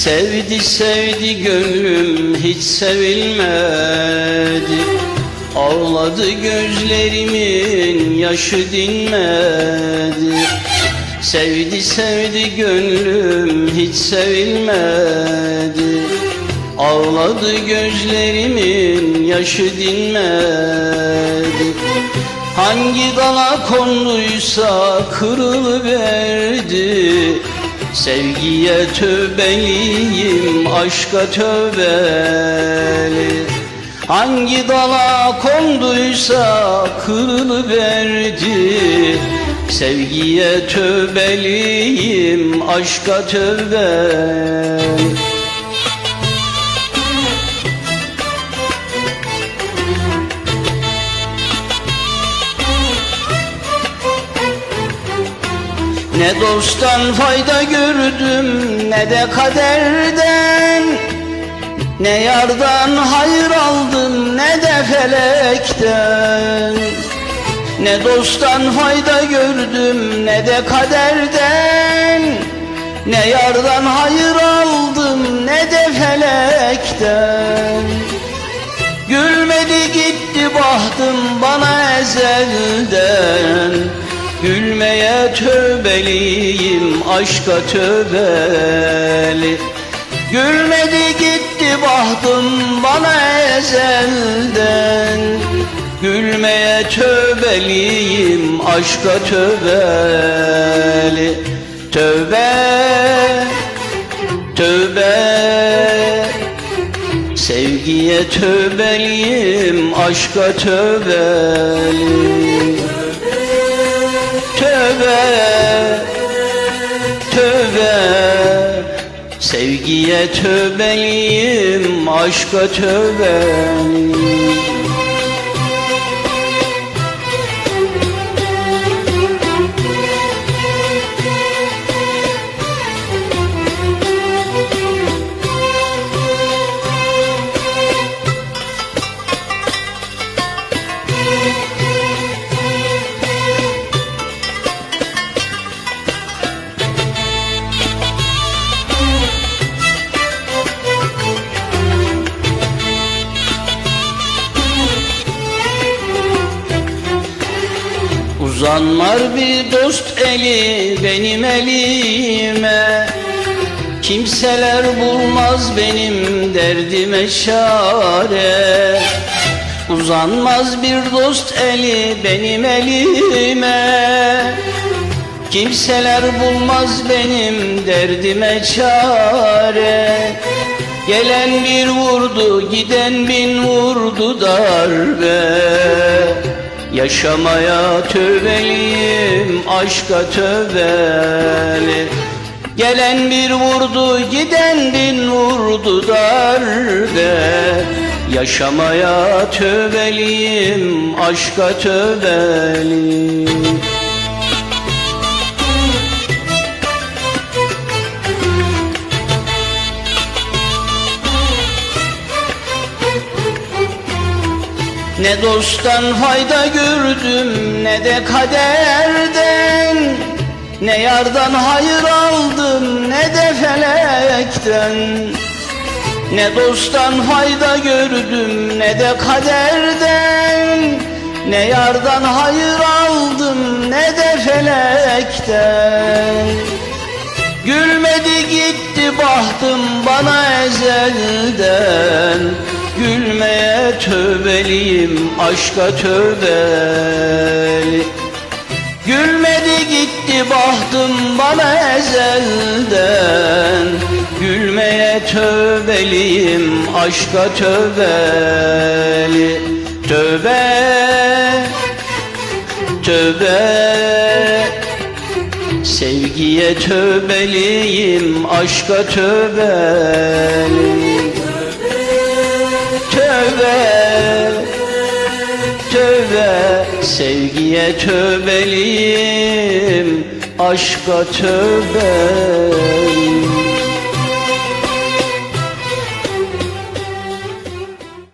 Sevdi sevdi gönlüm hiç sevilmedi. Ağladı gözlerimin yaşı dinmedi. Sevdi sevdi gönlüm hiç sevilmedi. Ağladı gözlerimin yaşı dinmedi. Hangi dala konduysa kırılıverdi Sevgiye tövbeliyim aşka tövbeli. Hangi dala konduysa kırılıverdi. Sevgiye tövbeliyim aşka tövbeli Ne dosttan fayda gördüm ne de kaderden. Ne yardan hayır aldım ne de felekten. Ne dosttan fayda gördüm ne de kaderden. Ne yardan hayır aldım ne de felekten. Gülmedi gitti bahtım bana ezelden Gülmeye tövbeliyim aşka tövbeli. Gülmedi gitti bahtım bana ezelden. Gülmeye tövbeliyim aşka tövbeli. Tövbe, tövbe. Sevgiye tövbeliyim aşka tövbeli Tövbe, Sevgiye tövbeliyim, aşka tövbeliyim Uzanmar bir dost eli benim elime. Kimseler bulmaz benim derdime çare Uzanmaz bir dost eli benim elime. Kimseler bulmaz benim derdime çare. Gelen bir vurdu giden bin vurdu darbe Yaşamaya tövbeliyim aşka tövbeli. Gelen bir vurdu giden bin vurdu darbe Yaşamaya tövbeliyim aşka tövbeli Ne dosttan fayda gördüm ne de kaderden. Ne yardan hayır aldım ne de felekten. Ne dosttan fayda gördüm ne de kaderden. Ne yardan hayır aldım ne de felekten. Gülmedi gitti bahtım bana ezelden Gülmeye tövbeliyim aşka tövbeli Gülmedi gitti bahtım bana ezelden. Gülmeye tövbeliyim aşka tövbeli Tövbe, tövbe. Sevgiye tövbeliyim aşka tövbeli tövbe Tövbe sevgiye tövbeliyim Aşka tövbeliyim